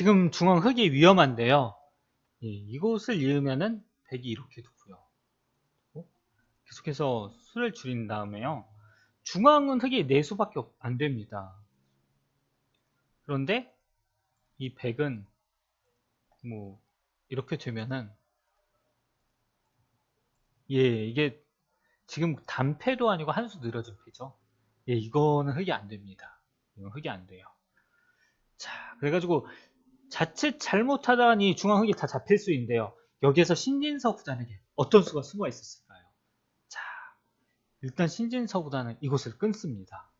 지금 중앙 흙이 위험한데요. 예, 이곳을 이으면은 백이 이렇게 두고요. 어? 계속해서 수를 줄인 다음에요. 중앙은 흙이 4수밖에 안 됩니다. 그런데 이 백은 뭐 이렇게 되면은 예, 이게 지금 단패도 아니고 한 수 늘어진 패죠. 예, 이거는 흙이 안 됩니다. 이건 흙이 안 돼요. 자, 그래가지고 자칫 잘못하다니 중앙 흙이 다 잡힐 수 있는데요. 여기에서 신진서 구단에게 어떤 수가 숨어 있었을까요? 자, 일단 신진서 구단은 이곳을 끊습니다.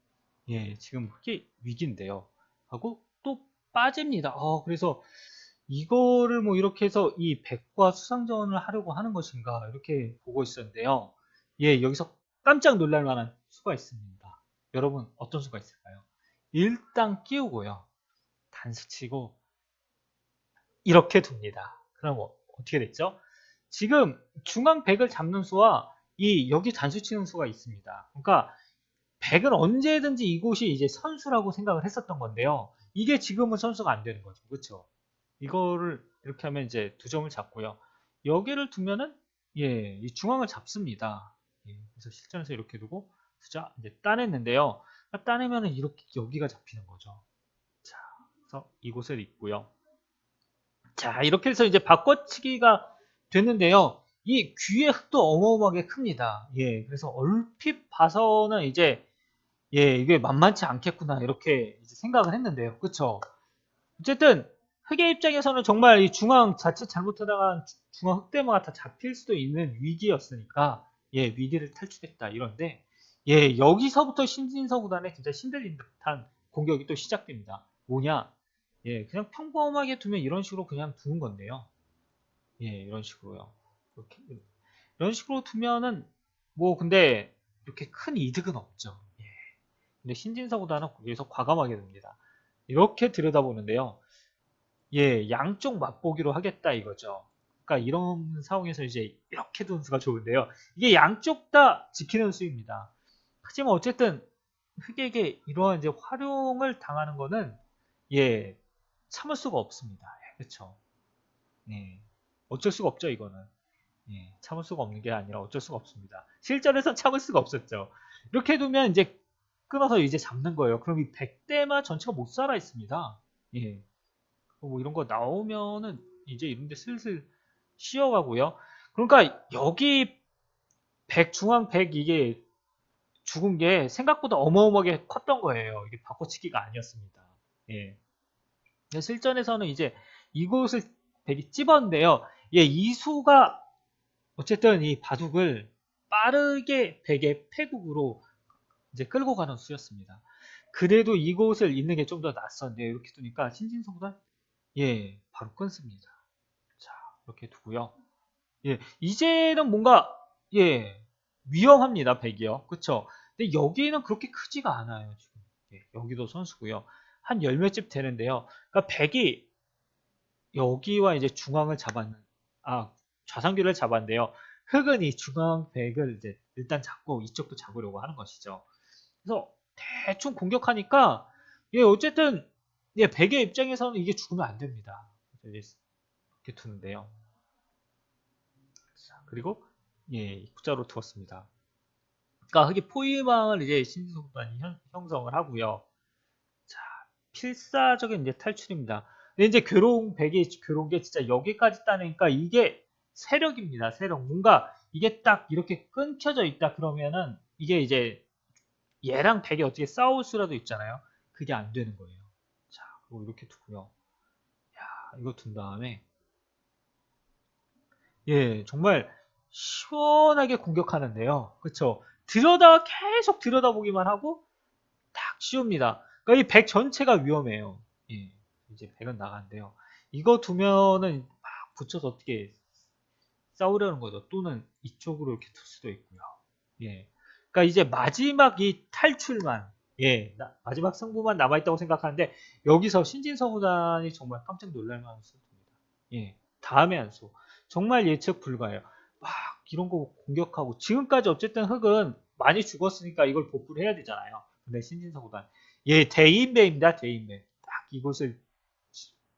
예, 지금 흙이 위기인데요. 하고 또 빠집니다. 어, 그래서 이거를 뭐 이렇게 해서 이 백과 수상전을 하려고 하는 것인가 이렇게 보고 있었는데요. 예, 여기서 깜짝 놀랄 만한 수가 있습니다. 여러분 어떤 수가 있을까요? 일단 끼우고요. 단수 치고 이렇게 둡니다. 그럼 뭐 어떻게 됐죠? 지금 중앙 백을 잡는 수와 이 여기 단수 치는 수가 있습니다. 그러니까 백은 언제든지 이곳이 이제 선수라고 생각을 했었던 건데요. 이게 지금은 선수가 안 되는 거죠. 그렇죠? 이거를 이렇게 하면 이제 두 점을 잡고요. 여기를 두면은 예, 이 중앙을 잡습니다. 예, 그래서 실전에서 이렇게 두고 투자 이제 따냈는데요. 따내면은 이렇게 여기가 잡히는 거죠. 자, 그래서 이곳을 있고요. 자, 이렇게 해서 이제 바꿔치기가 됐는데요. 이 귀의 흙도 어마어마하게 큽니다. 예, 그래서 얼핏 봐서는 이제 예, 이게 만만치 않겠구나 이렇게 생각을 했는데요. 그쵸? 어쨌든 흑의 입장에서는 정말 이 중앙 자칫 잘못하다가 중앙 흑대마가 다 잡힐 수도 있는 위기였으니까 예 위기를 탈출했다 이런데 예 여기서부터 신진서 구단의 진짜 신들린 듯한 공격이 또 시작됩니다. 뭐냐? 예 그냥 평범하게 두면 이런 식으로 그냥 두는 건데요. 예 이런 식으로요. 이렇게 이런 식으로 두면은 뭐 근데 이렇게 큰 이득은 없죠. 예. 근데 신진서 구단은 거기서 과감하게 됩니다. 이렇게 들여다보는데요. 예, 양쪽 맛보기로 하겠다 이거죠. 그러니까 이런 상황에서 이제 이렇게 둔 수가 좋은데요. 이게 양쪽 다 지키는 수입니다. 하지만 어쨌든 흑에게 이러한 이제 활용을 당하는 거는 예, 참을 수가 없습니다. 예, 그렇죠. 예, 어쩔 수가 없죠 이거는. 예, 참을 수가 없는 게 아니라 어쩔 수가 없습니다. 실전에선 참을 수가 없었죠. 이렇게 두면 이제 끊어서 이제 잡는 거예요. 그럼 이 100대만 전체가 못 살아 있습니다. 예. 뭐 이런 거 나오면은 이제 이런 데 슬슬 쉬어가고요. 그러니까 여기 100 중앙 100 이게 죽은 게 생각보다 어마어마하게 컸던 거예요. 이게 바꿔치기가 아니었습니다. 예. 실전에서는 이제 이곳을 100이 찝었는데요. 예, 이수가 어쨌든 이 바둑을 빠르게 100의 패국으로 이제 끌고 가는 수였습니다. 그래도 이곳을 있는 게 좀 더 낫었는데 이렇게 두니까 신진성보다 예, 바로 끊습니다. 자, 이렇게 두고요. 예, 이제는 뭔가 예, 위험합니다. 백이요. 그쵸? 근데 여기는 그렇게 크지가 않아요. 지금. 예, 여기도 선수고요. 한 열몇집 되는데요. 그러니까 백이 여기와 이제 중앙을 잡았는 아, 좌상규를 잡았는데요. 흑은 이 중앙 백을 이제 일단 잡고 이쪽도 잡으려고 하는 것이죠. 그래서 대충 공격하니까 예, 어쨌든 예, 백의 입장에서는 이게 죽으면 안 됩니다. 이렇게 두는데요. 자, 그리고 예, 국자로 두었습니다. 그러니까 흑이 포위망을 이제 신진소단이 형성을 하고요. 자, 필사적인 이제 탈출입니다. 근데 이제 괴로운 백이 괴로운 게 진짜 여기까지 따니까 이게 세력입니다. 세력. 뭔가 이게 딱 이렇게 끊겨져 있다 그러면은 이게 이제 얘랑 백이 어떻게 싸울 수라도 있잖아요. 그게 안 되는 거예요. 그리고 이렇게 두고요. 야, 이거 둔 다음에 예, 정말 시원하게 공격하는데요. 그쵸? 들여다 계속 들여다보기만 하고 딱 씌웁니다. 그러니까 이 백 전체가 위험해요. 예, 이제 백은 나간대요. 이거 두면은 막 붙여서 어떻게 싸우려는 거죠. 또는 이쪽으로 이렇게 둘 수도 있고요. 예. 그러니까 이제 마지막 이 탈출만 예, 나, 마지막 승부만 남아있다고 생각하는데 여기서 신진서 구단이 정말 깜짝 놀랄만한 수입니다. 예, 다음에 한수 정말 예측 불가해요. 막 이런 거 공격하고 지금까지 어쨌든 흑은 많이 죽었으니까 이걸 복구를 해야 되잖아요. 근데 신진서 구단 예, 대인배입니다. 대인배. 딱 이곳을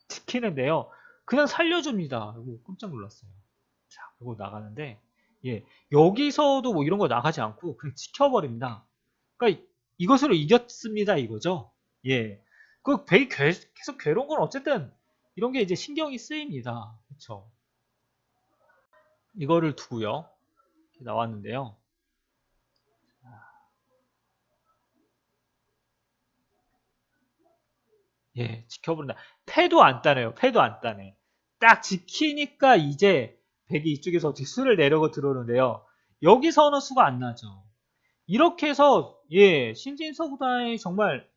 지키는데요. 그냥 살려줍니다. 이거 깜짝 놀랐어요. 자, 그리고 나가는데, 예, 여기서도 뭐 이런 거 나가지 않고 그냥 지켜버립니다. 그러니까 이것으로 이겼습니다. 이거죠. 예. 그 백이 계속 괴로운 건 어쨌든 이런 게 이제 신경이 쓰입니다. 그렇죠. 이거를 두고요. 나왔는데요. 예, 지켜본다. 패도 안 따네요. 패도 안 따네. 딱 지키니까 이제 백이 이쪽에서 어떻게 수를 내려고 들어오는데요. 여기서는 수가 안 나죠. 이렇게 해서 예, 신진서 구단이 정말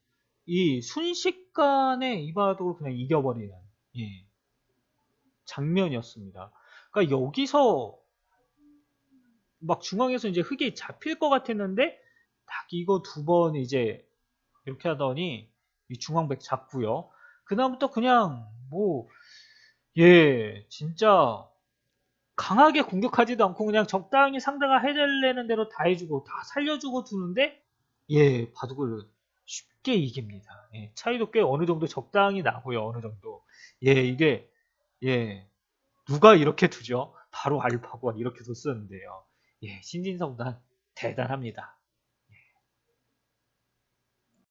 이 순식간에 이바도를 그냥 이겨버리는 예, 장면이었습니다. 그러니까 여기서 막 중앙에서 이제 흙이 잡힐 것 같았는데 딱 이거 두 번 이제 이렇게 하더니 이 중앙백 잡고요. 그다음부터 그냥 뭐 예, 진짜 강하게 공격하지도 않고 그냥 적당히 상대가 해달라는 대로 다 해주고 다 살려주고 두는데 예, 바둑을 쉽게 이깁니다. 예, 차이도 꽤 어느 정도 적당히 나고요. 어느 정도. 예, 이게 예, 누가 이렇게 두죠? 바로 알파고가 이렇게 뒀었는데요. 예, 신진성단 대단합니다.